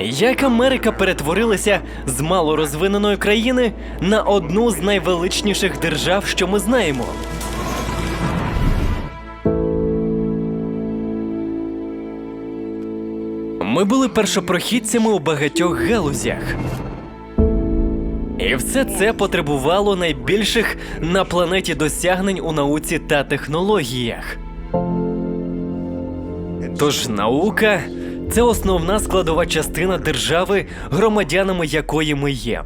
Як Америка перетворилася з малорозвиненої країни на одну з найвеличніших держав, що ми знаємо? Ми були першопрохідцями у багатьох галузях. І все це потребувало найбільших на планеті досягнень у науці та технологіях. Тож наука це основна складова частина держави, громадянами якої ми є.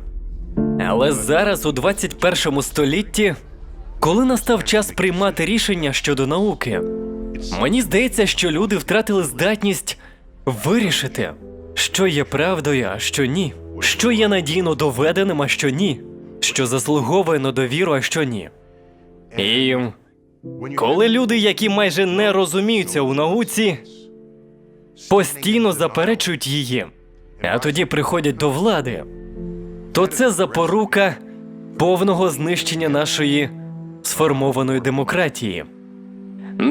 Але зараз, у 21 столітті, коли настав час приймати рішення щодо науки, мені здається, що люди втратили здатність вирішити, що є правдою, а що ні, що є надійно доведеним, а що ні, що заслуговує на довіру, а що ні. І коли люди, які майже не розуміються у науці, постійно заперечують її, а тоді приходять до влади, то це запорука повного знищення нашої сформованої демократії.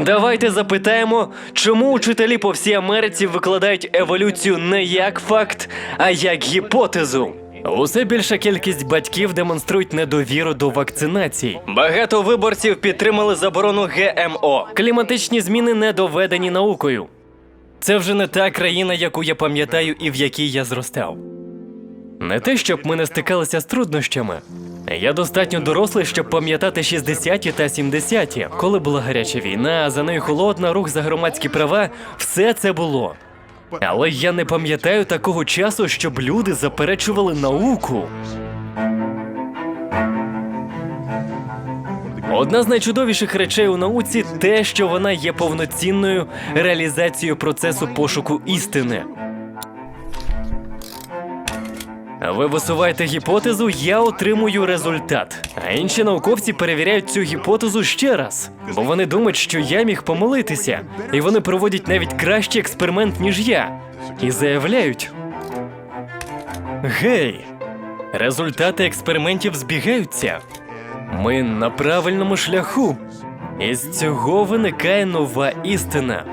Давайте запитаємо, чому учителі по всій Америці викладають еволюцію не як факт, а як гіпотезу. Усе більша кількість батьків демонструють недовіру до вакцинацій. Багато виборців підтримали заборону ГМО. Кліматичні зміни не доведені наукою. Це вже не та країна, яку я пам'ятаю і в якій я зростав. Не те, щоб ми не стикалися з труднощами. Я достатньо дорослий, щоб пам'ятати 60-ті та 70-ті, коли була гаряча війна, за нею холодна, рух за громадські права, все це було. Але я не пам'ятаю такого часу, щоб люди заперечували науку. Одна з найчудовіших речей у науці те, що вона є повноцінною реалізацією процесу пошуку істини. Ви висуваєте гіпотезу, я отримую результат. А інші науковці перевіряють цю гіпотезу ще раз, бо вони думають, що я міг помилитися, і вони проводять навіть кращий експеримент, ніж я, і заявляють: Гей, результати експериментів збігаються. Ми на правильному шляху. І з цього виникає нова істина.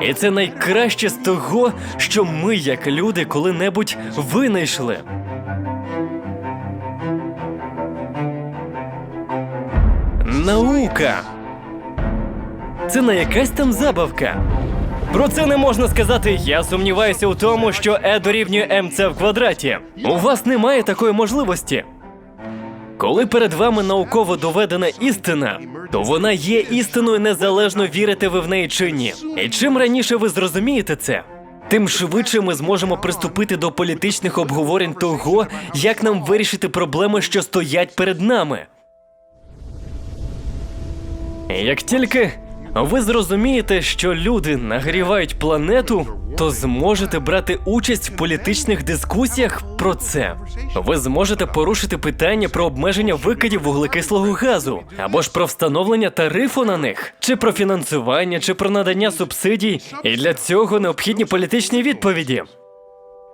І це найкраще з того, що ми, як люди, коли-небудь винайшли. Наука. Це не якась там забавка. Про це не можна сказати. Я сумніваюся у тому, що е дорівнює МЦ в квадраті. У вас немає такої можливості. Коли перед вами науково доведена істина, то вона є істиною незалежно вірите ви в неї чи ні. І чим раніше ви зрозумієте це, тим швидше ми зможемо приступити до політичних обговорень того, як нам вирішити проблеми, що стоять перед нами. Як тільки ви зрозумієте, що люди нагрівають планету, то зможете брати участь в політичних дискусіях про це. Ви зможете порушити питання про обмеження викидів вуглекислого газу, або ж про встановлення тарифу на них, чи про фінансування, чи про надання субсидій. І для цього необхідні політичні відповіді.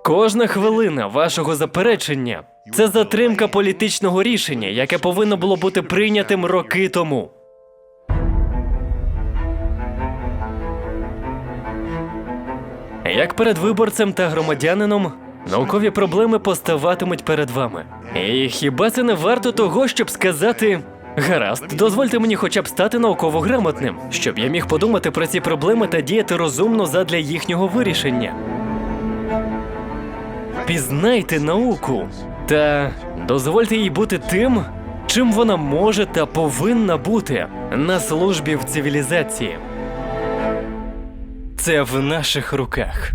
Кожна хвилина вашого заперечення це затримка політичного рішення, яке повинно було бути прийнятим роки тому. Як перед виборцем та громадянином, наукові проблеми поставатимуть перед вами. І хіба це не варто того, щоб сказати. Гаразд, дозвольте мені хоча б стати науково грамотним, щоб я міг подумати про ці проблеми та діяти розумно задля їхнього вирішення. Пізнайте науку та дозвольте їй бути тим, чим вона може та повинна бути на службі в цивілізації. Це в наших руках.